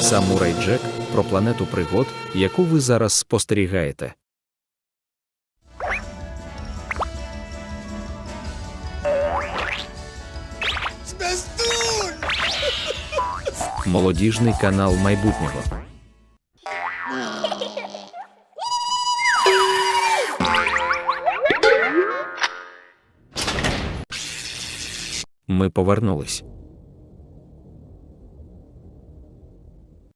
Самурай Джек про планету пригод, яку ви зараз спостерігаєте. Молодіжний канал майбутнього. Ми повернулись.